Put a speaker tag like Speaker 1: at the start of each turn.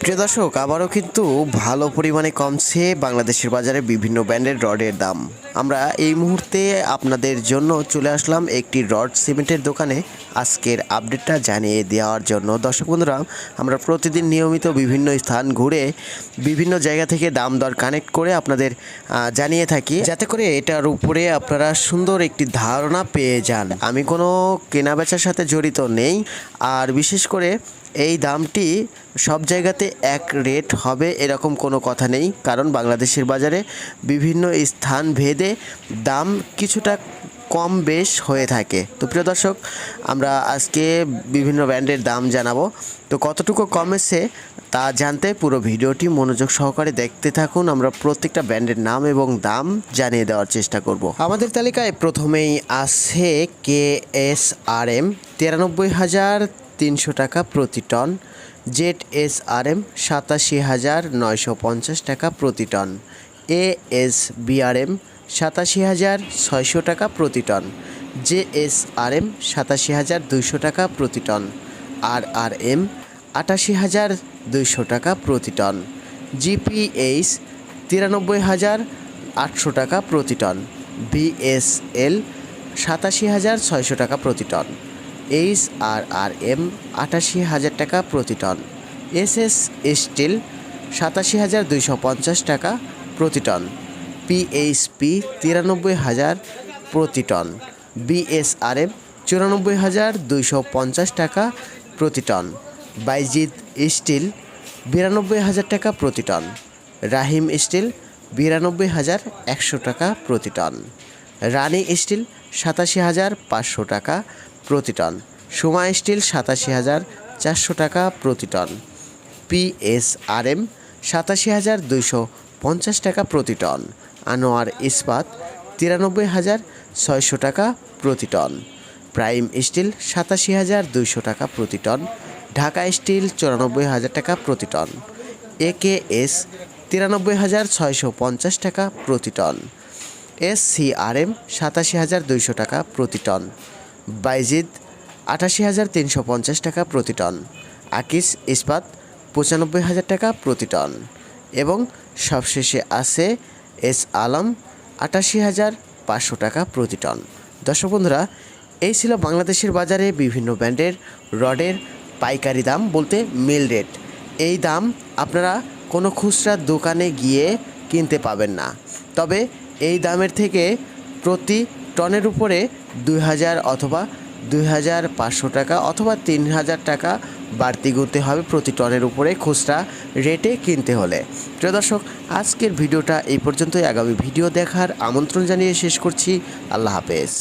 Speaker 1: প্রিয় দর্শক, আবারও কিন্তু ভালো পরিমাণে কমছে বাংলাদেশের বাজারে বিভিন্ন ব্র্যান্ডের রডের দাম। আমরা এই মুহূর্তে আপনাদের জন্য চলে আসলাম একটি রড সিমেন্টের দোকানে আজকের আপডেটটা জানিয়ে দেওয়ার জন্য। দর্শক বন্ধুরা, আমরা প্রতিদিন নিয়মিত বিভিন্ন স্থান ঘুরে বিভিন্ন জায়গা থেকে দাম দর কানেক্ট করে আপনাদের জানিয়ে থাকি। যাতে করে এটার উপরে আপনারা সুন্দর একটি ধারণা পেয়ে যান। আমি কোনো কেনাবেচার সাথে জড়িত নেই। আর বিশেষ করে এই দামটি সব জায়গাতে এক রেট হবে এরকম কোনো কথা নেই। কারণ বাংলাদেশের বাজারে বিভিন্ন স্থান ভেদে দাম কিছুটা কম বেশ হয়ে থাকে। তো প্রিয় দর্শক, আমরা আজকে বিভিন্ন ব্র্যান্ডের দাম জানাব। তো কতটুকু কমেছে তা জানতে পুরো ভিডিওটি মনোযোগ সহকারে দেখতে থাকুন। আমরা প্রত্যেকটা ব্র্যান্ডের নাম এবং দাম জানিয়ে দেওয়ার চেষ্টা করব। আমাদের তালিকায় প্রথমেই আছে কে এস আর এম, তিরানব্বই হাজার তিনশো টাকা প্রতি ton. Z S R M সাতাশি হাজার নয়শো পঞ্চাশ টাকা প্রতি টন। এ এস বিআরএম সাতাশি হাজার ছয়শো টাকা প্রতি ton. J S R M সাতাশি হাজার দুইশো টাকা প্রতি টন। আর আর এম আটাশি হাজার দুইশো টাকা প্রতি টন। জিপিএইচ তিরানব্বই হাজার আটশো টাকা প্রতি টন। বিএসএল সাতাশি হাজার ছয়শো টাকা প্রতি ton. H R R M আটাশি হাজার টাকা প্রতি টন। এস এস স্টিল সাতাশি হাজার দুইশো পঞ্চাশ টাকা প্রতি টন। পিএইচপি তিরানব্বই হাজার প্রতি টন। বিএসআরএম চুরানব্বই হাজার দুইশো পঞ্চাশ টাকা প্রতি টন। বাইজিৎ স্টিল বিরানব্বই হাজার টাকা প্রতি টন। রাহিম স্টিল বিরানব্বই হাজার একশো টাকা প্রতি টন। রানী স্টিল সাতাশি হাজার পাঁচশো টাকা প্রতি টন। সোমা স্টিল সাতাশি হাজার চারশো টাকা প্রতি টন। পিএসআরএম সাতাশি হাজার দুইশো পঞ্চাশ টাকা প্রতি টন। আনোয়ার ইস্পাত তিরানব্বই হাজার ছয়শো টাকা প্রতি টন। প্রাইম স্টিল সাতাশি হাজার দুইশো টাকা প্রতি টন। ঢাকা স্টিল চুরানব্বই হাজার টাকা প্রতি টন। একে এস তিরানব্বই হাজার ছয়শো পঞ্চাশ টাকা প্রতি ton. S C R M সাতাশি হাজার দুইশো টাকা প্রতি টন। বাইজিদ, আটাশি হাজার তিনশো পঞ্চাশ টাকা প্রতি টন। আকিস ইস্পাত, পঁচানব্বই হাজার টাকা প্রতি টন। এবং সবশেষে আছে এস আলম, আটাশি হাজার পাঁচশো টাকা প্রতি টন। দর্শক বন্ধুরা, এই ছিল বাংলাদেশের বাজারে বিভিন্ন ব্র্যান্ডের রডের পাইকারি দাম বলতে মিল রেট। এই দাম আপনারা কোনো খুচরা দোকানে গিয়ে কিনতে পাবেন না। তবে এই দামের থেকে প্রতি টনের উপরে দুই হাজার অথবা দুই হাজার পাঁচশো টাকা অথবা তিন হাজার টাকা বাড়তি গুনতে হবে প্রতি টনের উপরে খুচরা রেটে কিনতে হলে। প্রিয় দর্শক, আজকের ভিডিওটা এই পর্যন্তই। আগামী ভিডিও দেখার আমন্ত্রণ জানিয়ে শেষ করছি। আল্লাহ হাফেজ।